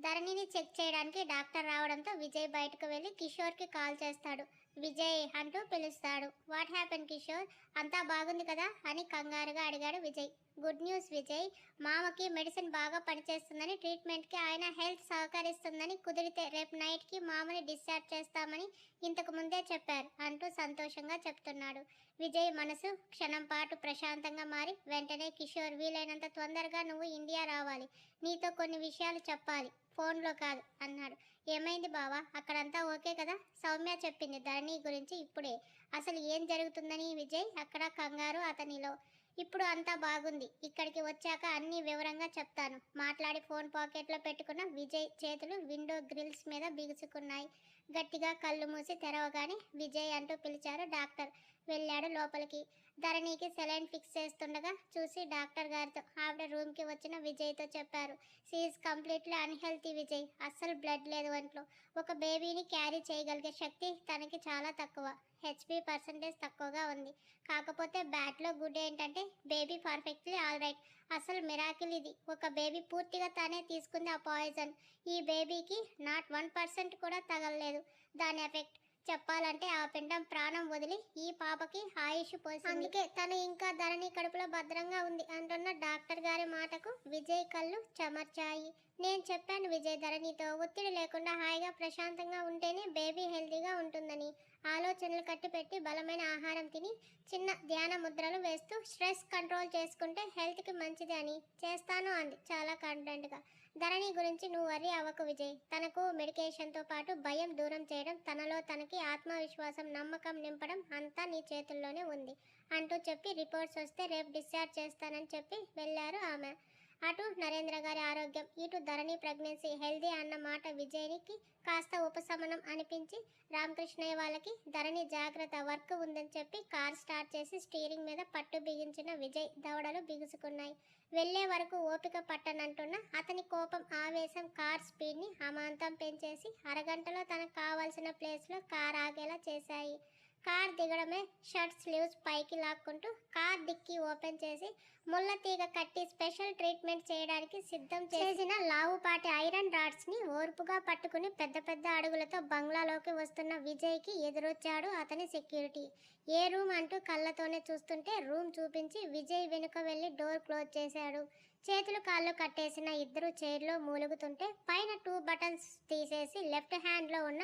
ధరణిని చెక్ చేయడానికి డాక్టర్ రావడంతో విజయ్ బయటకు వెళ్ళి కిషోర్కి కాల్ చేస్తాడు. విజయ్ అంటూ పిలుస్తాడు. What happen Kishore? అంతా బాగుంది కదా? అని కంగారుగా అడిగాడు విజయ్. Good news Vijay. మామకి మెడిసిన్ బాగా పనిచేస్తుందని ట్రీట్మెంట్కి ఆయన హెల్త్ సహకరిస్తుందని కుదిరితే రేపు నైట్కి మామని డిశ్చార్జ్ చేస్తామని ఇంతకు ముందే చెప్పారు అంటూ సంతోషంగా చెప్తున్నాడు. విజయ్ మనసు క్షణం పాటు ప్రశాంతంగా మారి వెంటనే కిషోర్ వీలైనంత తొందరగా నువ్వు ఇండియా రావాలి. నీతో కొన్ని విషయాలు చెప్పాలి. ఫోన్లో కాదు అన్నాడు. ఏమైంది బావా? అక్కడంతా ఓకే కదా? సౌమ్య చెప్పింది ధరణి గురించి ఇప్పుడే. అసలు ఏం జరుగుతుందని విజయ్ అక్కడ కంగారు అతనిలో. ఇప్పుడు అంతా బాగుంది. ఇక్కడికి వచ్చాక అన్ని వివరంగా చెప్తాను. మాట్లాడి ఫోన్ పాకెట్లో పెట్టుకున్న విజయ్ చేతులు విండో గ్రిల్స్ మీద బిగుసుకున్నాయి. గట్టిగా కళ్ళు మూసి తెరవగానే విజయ్ అంటూ పిలిచారు డాక్టర్. వెళ్ళాడు లోపలికి. ధరణికి సెలైన్ ఫిక్స్ చేస్తుండగా చూసి డాక్టర్ గారితో ఆవిడ రూమ్కి వచ్చిన విజయ్తో చెప్పారు సీఈస్ కంప్లీట్లీ అన్హెల్తీ విజయ్ అస్సలు బ్లడ్ లేదు ఒంట్లో ఒక బేబీని క్యారీ చేయగలిగే శక్తి తనకి చాలా తక్కువ హెచ్పి పర్సంటేజ్ తక్కువగా ఉంది. కాకపోతే బ్యాట్లో గుడ్ ఏంటంటే బేబీ పర్ఫెక్ట్లీ ఆల్ రైట్. అసలు మిరాకిల్ ఇది. ఒక బేబీ పూర్తిగా తానే తీసుకుంది ఆ పాయిజన్. ఈ బేబీకి నాట్ వన్ పర్సెంట్ కూడా తగలలేదు. దాని ఎఫెక్ట్ చెప్పాలంటే ఆ పిండం ప్రాణం వదిలి ఈ పాపకి ఆయుష్ పోసి అందుకే తను ఇంకా ధరణి కడుపులో భద్రంగా ఉంది అంటున్న డాక్టర్ గారి మాటకు విజయ్ కళ్ళు చెమర్చాయి. నేను చెప్పాను విజయ్ ధరణితో ఒత్తిడి లేకుండా హాయిగా ప్రశాంతంగా ఉంటేనే బేబీ హెల్తీగా ఉంటుందని. ఆలోచనలు కట్టిపెట్టి బలమైన ఆహారం తిని చిన్న ధ్యాన ముద్రలు వేస్తూ స్ట్రెస్ కంట్రోల్ చేసుకుంటే హెల్త్కి మంచిది అని చేస్తాను అంది. చాలా కాన్ఫిడెంట్గా ధరణి గురించి నువ్వు వరి అవ్వకు విజయ్. తనకు మెడికేషన్తో పాటు భయం దూరం చేయడం తనలో తనకి ఆత్మవిశ్వాసం నమ్మకం నింపడం అంతా నీ చేతుల్లోనే ఉంది అంటూ చెప్పి రిపోర్ట్స్ వస్తే రేపు డిశ్చార్జ్ చేస్తానని చెప్పి వెళ్ళారు ఆమె. అటు నరేంద్ర గారి ఆరోగ్యం ఇటు ధరణి ప్రెగ్నెన్సీ హెల్దీ అన్న మాట విజయ్కి కాస్త ఉపశమనం అనిపించి రామకృష్ణయ్య వాళ్ళకి ధరణి జాగ్రత్త వర్క్ ఉందని చెప్పి కార్ స్టార్ట్ చేసి స్టీరింగ్ మీద పట్టు బిగించిన విజయ్ దవడలు బిగుసుకున్నాయి. వెళ్ళే వరకు ఓపిక పట్టనంటున్న అతని కోపం ఆవేశం కార్ స్పీడ్ని అమాంతం పెంచేసి అరగంటలో తనకు కావాల్సిన ప్లేస్లో కార్ ఆగేలా చేశాయి. కార్ దిగడమే షర్ట్ స్లీవ్స్ పైకి లాక్కుంటూ కార్ డిక్కి ఓపెన్ చేసి ముళ్ళ తీగ కట్టి స్పెషల్ ట్రీట్మెంట్ చేయడానికి సిద్ధం చేసిన లావుపాటి ఐరన్ రాడ్స్ని ఓర్పుగా పట్టుకుని పెద్ద పెద్ద అడుగులతో బంగ్లాలోకి వస్తున్న విజయ్కి ఎదురొచ్చాడు అతని సెక్యూరిటీ. ఏ రూమ్ అంటూ కళ్ళతోనే చూస్తుంటే రూమ్ చూపించి విజయ్ వెనుక వెళ్ళి డోర్ క్లోజ్ చేశాడు. చేతులు కాళ్ళు కట్టేసిన ఇద్దరు చైర్లో మూలుగుతుంటే పైన టూ బటన్స్ తీసేసి లెఫ్ట్ హ్యాండ్లో ఉన్న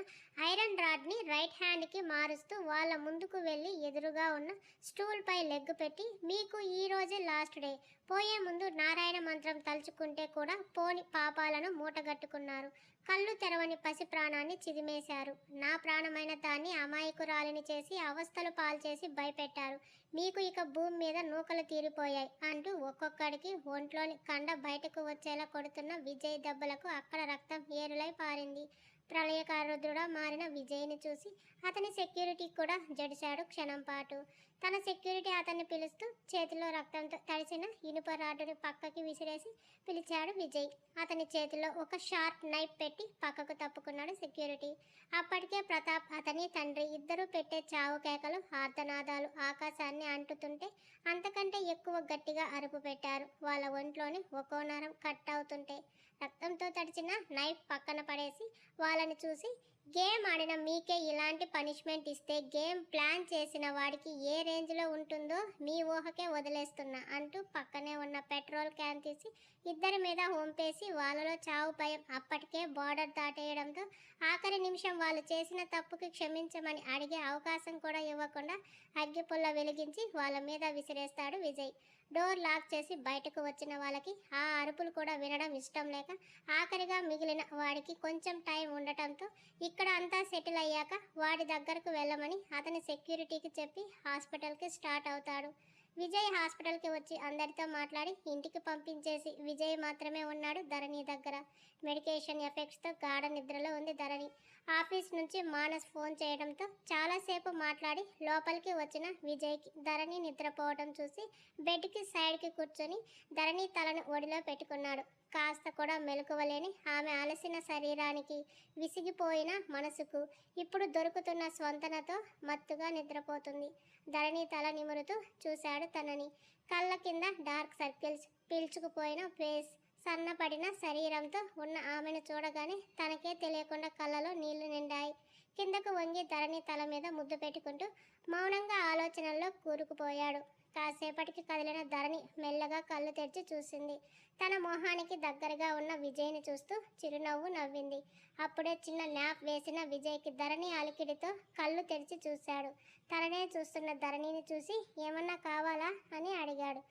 ఐరన్ రాడ్ని రైట్ హ్యాండ్కి మారుస్తూ వాళ్ళ ముందుకు వెళ్ళి ఎదురుగా ఉన్న స్టూల్పై లెగ్గు లెగ్ పెట్టి మీకు ఈరోజే లాస్ట్ డే. పోయే ముందు నారాయణ మంత్రం తలుచుకుంటే కూడా పోని పాపాలను మూటగట్టుకున్నారు. కళ్ళు తెరవని పసి ప్రాణాన్ని చిదిమేశారు. నా ప్రాణమైన దాన్ని అమాయకురాలిని చేసి అవస్థలు పాల్చేసి భయపెట్టారు. మీకు ఇక భూమి మీద నూకలు తీరిపోయాయి అంటూ ఒక్కొక్కడికి ఒంట్లోని కండ బయటకు వచ్చేలా కొడుతున్న విజయ్ దెబ్బలకు అక్కడ రక్తం ఏరులై పారింది. ప్రళయకారుడుగా మారిన విజయ్ని చూసి అతని సెక్యూరిటీ కూడా జడిశాడు క్షణం పాటు. తన సెక్యూరిటీ అతన్ని పిలుస్తూ చేతిలో రక్తంతో తడిసిన ఇనుప రాడ్డుని పక్కకి విసిరేసి పిలిచాడు విజయ్. అతని చేతిలో ఒక షార్ప్ నైఫ్ పెట్టి పక్కకు తప్పుకున్నాడు సెక్యూరిటీ అప్పటికే ప్రతాప్ అతని తండ్రి ఇద్దరు పెట్టే చావు కేకలు ఆర్తనాదాలు ఆకాశాన్ని అంటుతుంటే అంతకంటే ఎక్కువ గట్టిగా అరుపు పెట్టారు. వాళ్ళ ఒంట్లోని ఒక్కో నరం కట్ అవుతుంటే రక్తంతో తడిచిన నైఫ్ పక్కన పడేసి వాళ్ళని చూసి గేమ్ ఆడిన మీకే ఇలాంటి పనిష్మెంట్ ఇస్తే గేమ్ ప్లాన్ చేసిన వాడికి ఏ రేంజ్లో ఉంటుందో మీ ఊహకే వదిలేస్తున్నా అంటూ పక్కనే ఉన్న పెట్రోల్ క్యాన్ తీసి ఇద్దరి మీద హోంపేసి వాళ్ళలో చావు భయం అప్పటికే బార్డర్ దాటేయడంతో ఆఖరి నిమిషం వాళ్ళు చేసిన తప్పుకి క్షమించమని అడిగే అవకాశం కూడా ఇవ్వకుండా అగ్గిపుల్ల వెలిగించి వాళ్ళ మీద విసిరేస్తాడు విజయ్. డోర్ లాక్ చేసి బయటకు వచ్చిన వాళ్ళకి ఆ అరుపులు కూడా వినడం ఇష్టం లేక ఆఖరిగా మిగిలిన వాడికి కొంచెం టైం ఉండటంతో ఇక్కడ అంతా సెటిల్ అయ్యాక వాడి దగ్గరకు వెళ్ళమని అతని సెక్యూరిటీకి చెప్పి హాస్పిటల్కి స్టార్ట్ అవుతాడు. విజయ్ హాస్పిటల్కి వచ్చి అందరితో మాట్లాడి ఇంటికి పంపించేసి విజయ్ మాత్రమే ఉన్నాడు ధరణి దగ్గర. మెడికేషన్ ఎఫెక్ట్స్తో గాఢ నిద్రలో ఉంది ధరణి. ఆఫీస్ నుంచి మానస్ ఫోన్ చేయడంతో చాలాసేపు మాట్లాడి లోపలికి వచ్చిన విజయ్కి ధరణి నిద్రపోవడం చూసి బెడ్కి సైడ్కి కూర్చొని ధరణి తలను ఒడిలో పెట్టుకున్నాడు. కాస్త కూడా మెలకువలేని ఆమె అలసిన శరీరానికి విసిగిపోయిన మనసుకు ఇప్పుడు దొరుకుతున్న స్వంతనతో మత్తుగా నిద్రపోతుంది. ధరణి తల నిమురుతూ చూశాడు తనని. కళ్ళ కింద డార్క్ సర్కిల్స్ పీల్చుకుపోయిన ఫేస్ సన్నపడిన శరీరంతో ఉన్న ఆమెను చూడగానే తనకే తెలియకుండా కళ్ళలో నీళ్ళు నిండాయి. కిందకు వంగి ధరణి తల మీద ముద్దు పెట్టుకుంటూ మౌనంగా ఆలోచనల్లో కూరుకుపోయాడు. కాసేపటికి కదిలిన ధరణి మెల్లగా కళ్ళు తెరిచి చూసింది. తన మొహానికి దగ్గరగా ఉన్న విజయ్ని చూస్తూ చిరునవ్వు నవ్వింది. అప్పుడే చిన్న న్యాప్ వేసిన విజయ్కి ధరణి అలికిడితో కళ్ళు తెరిచి చూశాడు. తననే చూస్తున్న ధరణిని చూసి ఏమన్నా కావాలా? అని అడిగాడు.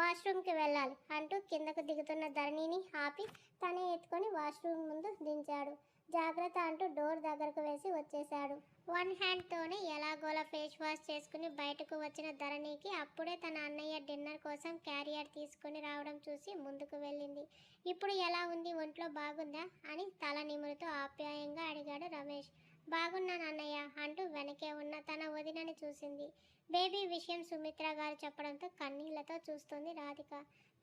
వాష్రూమ్కి వెళ్ళాలి. అంటూ కిందకు దిగుతున్న ధరణిని ఆపి తనే ఎత్తుకొని వాష్రూమ్ ముందు దించాడు. జాగ్రత్త అంటూ డోర్ దగ్గరకు వేసి వచ్చేశాడు. వన్ హ్యాండ్తోనే ఎలాగోలా ఫేస్ వాష్ చేసుకుని బయటకు వచ్చిన ధరణికి అప్పుడే తన అన్నయ్య డిన్నర్ కోసం క్యారియర్ తీసుకుని రావడం చూసి ముందుకు వెళ్ళింది. ఇప్పుడు ఎలా ఉంది? ఒంట్లో బాగుందా? అని తల నిమురుతో ఆప్యాయంగా అడిగాడు రమేష్. బాగున్నాను అన్నయ్య అంటూ వెనకే ఉన్న తన వదినని చూసింది. బేబీ విషయం సుమిత్ర గారు చెప్పడంతో కన్నీళ్ళతో చూస్తుంది రాధిక.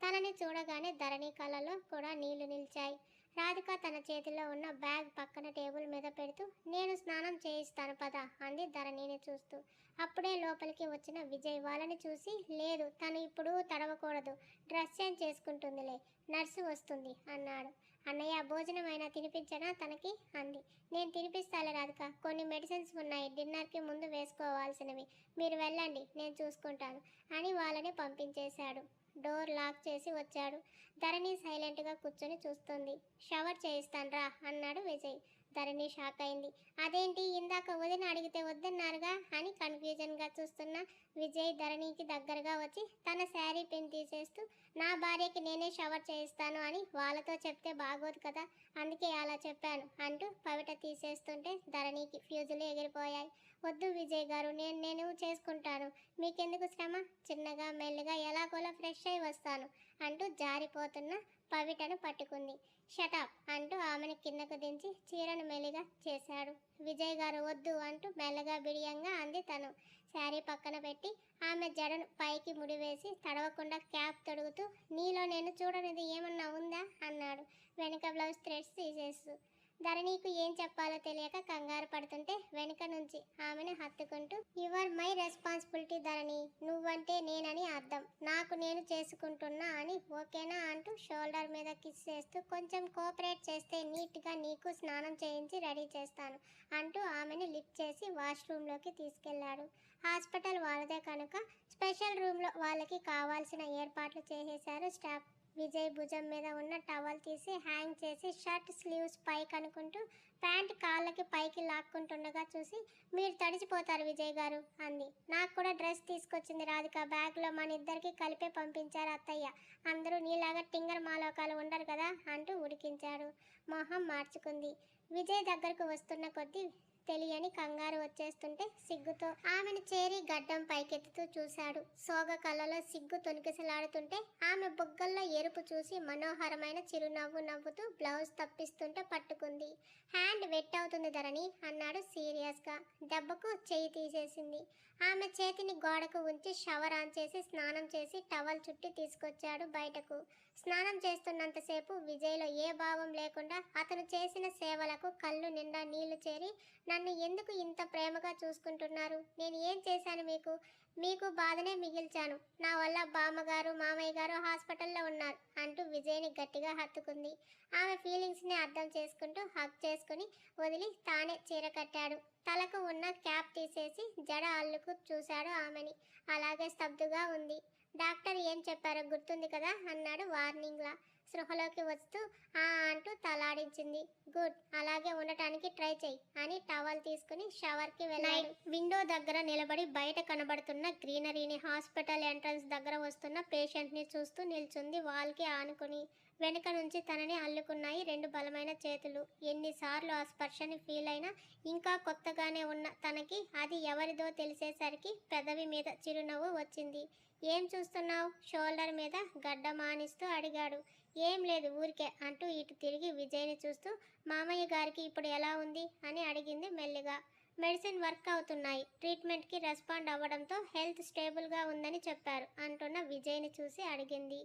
తనని చూడగానే ధరణి కళ్ళలో కూడా నీళ్ళు నిలిచాయి. రాధిక తన చేతిలో ఉన్న బ్యాగ్ పక్కన టేబుల్ మీద పెడుతూ నేను స్నానం చేయిస్తాను పద అంది ధరణిని చూస్తూ. అప్పుడే లోపలికి వచ్చిన విజయ్ వాళ్ళని చూసి లేదు తను ఇప్పుడు తడవకూడదు. డ్రెస్ చేంజ్ చేసుకుంటుందిలే. నర్సు వస్తుంది అన్నాడు. అన్నయ్య భోజనం అయినా తినిపించనా తనకి? అంది. నేను తినిపిస్తాలే రాధిక. కొన్ని మెడిసిన్స్ ఉన్నాయి. డిన్నర్కి ముందు వేసుకోవాల్సినవి. మీరు వెళ్ళండి. నేను చూసుకుంటాను. అని వాళ్ళని పంపించేశాడు. డోర్ లాక్ చేసి వచ్చాడు. ధరణి సైలెంట్గా కూర్చొని చూస్తుంది. షవర్ చేయిస్తాను రా అన్నాడు విజయ్. ధరణి షాక్ అయింది. అదేంటి? ఇందాక వదిన అడిగితే వద్దన్నారుగా? అని కన్ఫ్యూజన్గా చూస్తున్న విజయ్ ధరణికి దగ్గరగా వచ్చి తన శారీ పిన్ తీసేస్తూ నా భార్యకి నేనే షవర్ చేయిస్తాను అని వాళ్ళతో చెప్తే బాగోదు కదా అందుకే అలా చెప్పాను అంటూ పవిట తీసేస్తుంటే ధరణికి ఫ్యూజులు ఎగిరిపోయాయి. వద్దు విజయ్ గారు నేను నేను చేసుకుంటాను. మీకెందుకు శ్రమ? చిన్నగా మెల్లిగా ఎలాగోలా ఫ్రెష్ అయి వస్తాను అంటూ జారిపోతున్న పవిటను పట్టుకుంది. షటప్ అంటూ ఆమెను కిందకు దించి చీరను మెలిగా చేశాడు. విజయ్ గారు వద్దు అంటూ మెల్లగా బిడియంగా అంది తను. శారీ పక్కన పెట్టి ఆమె జడను పైకి ముడివేసి తడవకుండా క్యాప్ తొడుగుతూ నీలో నేను చూడనిది ఏమన్నా ఉందా? అన్నాడు. వెనుక బ్లౌజ్ థ్రెడ్స్ తీసేస్తూ. ధరణికు ఏం చెప్పాలో తెలియక కంగారు పడుతుంటే వెనుక నుంచి ఆమెను హత్తుకుంటూ యువర్ మై రెస్పాన్సిబిలిటీ ధరణి నువ్వంటే నేనని అర్థం. నాకు నేను చేసుకుంటున్నా అని ఓకేనా? అంటూ షోల్డర్ మీద కిస్ చేస్తూ కొంచెం కోఆపరేట్ చేస్తే నీట్గా నీకు స్నానం చేయించి రెడీ చేస్తాను అంటూ ఆమెను లిఫ్ట్ చేసి వాష్రూమ్లోకి తీసుకెళ్ళాడు. హాస్పిటల్ వాళ్ళదే కనుక స్పెషల్ రూమ్లో వాళ్ళకి కావాల్సిన ఏర్పాట్లు చేసేశారు స్టాఫ్. విజయ్ భుజం మీద ఉన్న టవల్ తీసి హ్యాంగ్ చేసి షర్ట్ స్లీవ్స్ పైకి అనుకుంటూ ప్యాంట్ కాళ్ళకి పైకి లాక్కుంటుండగా చూసి మీరు తడిచిపోతారు విజయ్ గారు అంది. నాకు కూడా డ్రెస్ తీసుకొచ్చింది రాధిక. బ్యాగ్లో మన ఇద్దరికి కలిపే పంపించారు అత్తయ్య. అందరూ నీలాగా టింగర్ మాలోకాలు ఉండరు కదా అంటూ ఉడికించాడు. మొహం మార్చుకుంది. విజయ్ దగ్గరకు వస్తున్న కొద్దీ తెలియని కంగారు వచ్చేస్తుంటే సిగ్గుతో ఆమెను చేరి గడ్డం పైకెత్తుతూ చూశాడు. సోగ కళ్ళలో సిగ్గు తొనికిసలాడుతుంటే ఆమె బుగ్గల్లో ఎరుపు చూసి మనోహరమైన చిరునవ్వు నవ్వుతూ బ్లౌజ్ తప్పిస్తుంటే పట్టుకుంది. హ్యాండ్ వెట్ అవుతుంది ధరణి అన్నాడు సీరియస్గా. దెబ్బకు చేయి తీసేసింది. ఆమె చేతిని గోడకు ఉంచి షవర్ ఆన్ చేసి స్నానం చేసి టవల్ చుట్టి తీసుకొచ్చాడు బయటకు. స్నానం చేస్తున్నంతసేపు విజయ్లో ఏ భావం లేకుండా అతను చేసిన సేవలకు కళ్ళు నిండా నీళ్ళు చేరి నన్ను ఎందుకు ఇంత ప్రేమగా చూసుకుంటున్నారు? నేను ఏం చేశాను మీకు? మీకు బాధనే మిగిల్చాను. నా వల్ల బామ్మగారు మామయ్య గారు హాస్పిటల్లో ఉన్నారు అంటూ విజయ్ని గట్టిగా హత్తుకుంది. ఆమె ఫీలింగ్స్ని అర్థం చేసుకుంటూ హక్ చేసుకుని వదిలి తానే చీర కట్టాడు. తలకు ఉన్న క్యాప్ తీసేసి జడ అల్లుకు చూశాడు ఆమెని. అలాగే స్తబ్దుగా ఉంది. డాక్టర్ ఏం చెప్పారో గుర్తుంది కదా అన్నాడు వార్నింగ్లా స్పృహలోకి వస్తూ ఆ అంటూ తలాడించింది. గుడ్ అలాగే ఉండటానికి ట్రై చెయ్యి అని టవల్ తీసుకుని షవర్కి వెళ్ళాడు. విండో దగ్గర నిలబడి బయట కనబడుతున్న గ్రీనరీని హాస్పిటల్ ఎంట్రన్స్ దగ్గర వస్తున్న పేషెంట్ని చూస్తూ నిల్చుంది వాల్కి ఆనుకుని. వెనుక నుంచి తనని అల్లుకున్నాయి రెండు బలమైన చేతులు. ఎన్నిసార్లు ఆ స్పర్శని ఫీల్ అయినా ఇంకా కొత్తగానే ఉన్న తనకి అది ఎవరిదో తెలిసేసరికి పెదవి మీద చిరునవ్వు వచ్చింది. ఏం చూస్తున్నావు? షోల్డర్ మీద గడ్డ మానిస్తూ అడిగాడు. ఏం లేదు ఊరికే అంటూ ఇటు తిరిగి విజయ్ని చూస్తూ మామయ్య గారికి ఇప్పుడు ఎలా ఉంది? అని అడిగింది మెల్లిగా. మెడిసిన్ వర్క్ అవుతున్నాయి. ట్రీట్మెంట్కి రెస్పాండ్ అవ్వడంతో హెల్త్ స్టేబుల్గా ఉందని చెప్పారు అంటున్న విజయ్ని చూసి అడిగింది.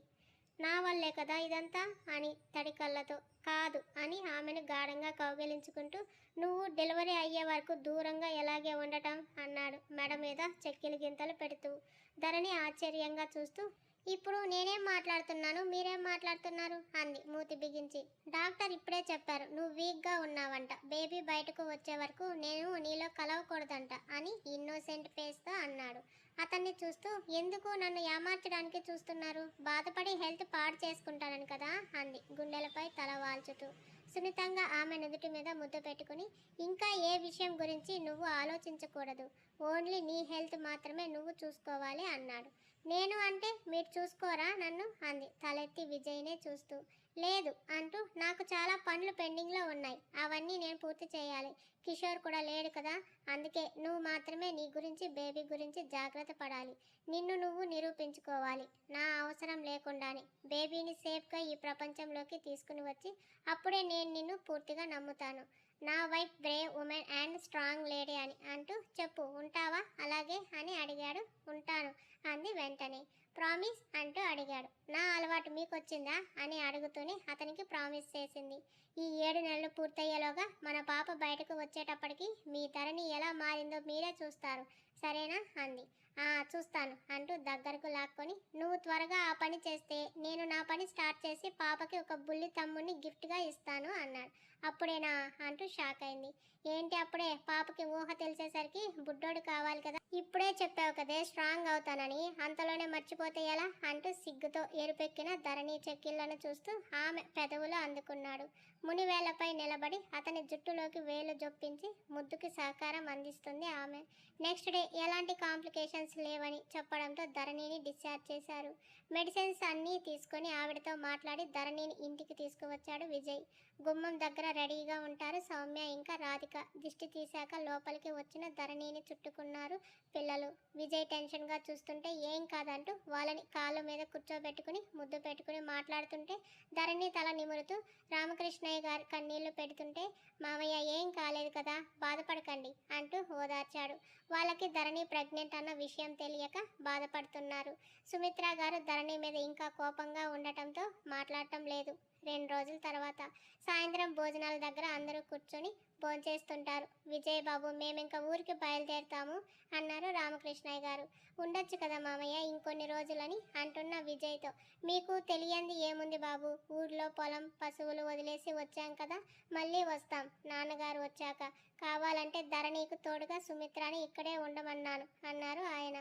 నా వల్లే కదా ఇదంతా? అని తడి కళ్ళతో. కాదు అని ఆమెను గాఢంగా కౌగిలించుకుంటూ నువ్వు డెలివరీ అయ్యే వరకు దూరంగా ఎలాగే ఉండటం? అన్నాడు మెడ మీద చెక్కిలి గింతలు పెడుతూ. ధరణి ఆశ్చర్యంగా చూస్తూ ఇప్పుడు నేనేం మాట్లాడుతున్నాను? మీరేం మాట్లాడుతున్నారు? అంది మూతి బిగించి. డాక్టర్ ఇప్పుడే చెప్పారు నువ్వు వీక్గా ఉన్నావంట. బేబీ బయటకు వచ్చే వరకు నేను నీలో కలవకూడదంట అని ఇన్నోసెంట్ ఫేస్తో అన్నాడు. అతన్ని చూస్తూ ఎందుకు నన్ను ఏమార్చడానికి చూస్తున్నారు? బాధపడి హెల్త్ పాడు చేసుకుంటానని కదా? అంది గుండెలపై తల వాల్చుతూ. సున్నితంగా ఆమె నుదుటి మీద ముద్ద పెట్టుకుని ఇంకా ఏ విషయం గురించి నువ్వు ఆలోచించకూడదు. ఓన్లీ నీ హెల్త్ మాత్రమే నువ్వు చూసుకోవాలి అన్నాడు. నేను అంటే మీరు చూసుకోరా నన్ను? అంది. తలెత్తి విజయ్నే చూస్తూ. లేదు అంటూ నాకు చాలా పనులు పెండింగ్లో ఉన్నాయి. అవన్నీ నేను పూర్తి చేయాలి. కిషోర్ కూడా లేడు కదా? అందుకే నువ్వు మాత్రమే నీ గురించి బేబీ గురించి జాగ్రత్త పడాలి. నిన్ను నువ్వు నిరూపించుకోవాలి. నా అవసరం లేకుండానే బేబీని సేఫ్గా ఈ ప్రపంచంలోకి తీసుకుని వచ్చి అప్పుడే నేను నిన్ను పూర్తిగా నమ్ముతాను. నా wife brave women and strong lady అని అంటూ చెప్పు ఉంటావా? అలాగే అని అడిగాడు. ఉంటాను అంది వెంటనే. ప్రామిస్ అంటూ అడిగాడు. నా అలవాటు మీకు వచ్చిందా అని అడుగుతూనే అతనికి ప్రామిస్ చేసింది. ఈ ఏడు నెలలు పూర్తయ్యేలోగా మన పాప బయటకు వచ్చేటప్పటికి మీ ధరని ఎలా మారిందో మీరే చూస్తారు. సరేనా? అంది. చూస్తాను. అంటూ దగ్గరకు లాక్కొని నువ్వు త్వరగా ఆ పని చేస్తే నేను నా పని స్టార్ట్ చేసి పాపకి ఒక బుల్లి తమ్ముడిని గిఫ్ట్గా ఇస్తాను అన్నాడు. అప్పుడేనా? అంటూ షాక్ అయింది. ఏంటి అప్పుడే? పాపకి ఊహ తెలిసేసరికి బుడ్డోడు కావాలి కదా. ఇప్పుడే చెప్పావు కదే స్ట్రాంగ్ అవుతానని. అంతలోనే మర్చిపోతే ఎలా? అంటూ సిగ్గుతో ఎరుపెక్కిన ధరణి చెక్కిళ్ళను చూస్తూ ఆమె పెదవులు అందుకున్నాడు. మునివేలపై నిలబడి అతని జుట్టులోకి వేలు జొప్పించి ముద్దుకి సహకారం అందిస్తుంది ఆమె. నెక్స్ట్ డే ఎలాంటి కాంప్లికేషన్స్ లేవని చెప్పడంతో ధరణిని డిశ్చార్జ్ చేశారు. మెడిసిన్స్ అన్నీ తీసుకొని ఆవిడతో మాట్లాడి ధరణిని ఇంటికి తీసుకువచ్చాడు విజయ్. గుమ్మం దగ్గర రెడీగా ఉంటారు సౌమ్య ఇంకా రాధిక. దిష్టి తీశాక లోపలికి వచ్చిన ధరణిని చుట్టుకున్నారు పిల్లలు. విజయ్ టెన్షన్గా చూస్తుంటే ఏం కాదంటూ వాళ్ళని కాళ్ళ మీద కూర్చోబెట్టుకుని ముద్దు పెట్టుకుని మాట్లాడుతుంటే ధరణి తల నిమురుతూ రామకృష్ణ రామకృష్ణయ్య గారు కన్నీళ్ళు పెడుతుంటే మామయ్య ఏం కాలేదు కదా బాధపడకండి అంటూ ఓదార్చాడు. వాళ్ళకి ధరణి ప్రెగ్నెంట్ అన్న విషయం తెలియక బాధపడుతున్నారు. సుమిత్ర గారు ధరణి మీద ఇంకా కోపంగా ఉండటంతో మాట్లాడటం లేదు. రెండు రోజుల తర్వాత సాయంత్రం భోజనాల దగ్గర అందరూ కూర్చొని భోంచేస్తుంటారు. విజయ్ బాబు మేము ఇంకా ఊరికి బయలుదేరుతాము అన్నారు రామకృష్ణయ్య గారు. ఉండొచ్చు కదా మామయ్య ఇంకొన్ని రోజులని అంటున్న విజయ్తో. మీకు తెలియంది ఏముంది బాబు? ఊర్లో పొలం పశువులు వదిలేసి వచ్చాం కదా మళ్ళీ వస్తాం. నాన్నగారు వచ్చాక కావాలంటే ధరణికి తోడుగా సుమిత్రాని ఇక్కడే ఉండమన్నాను అన్నారు ఆయన.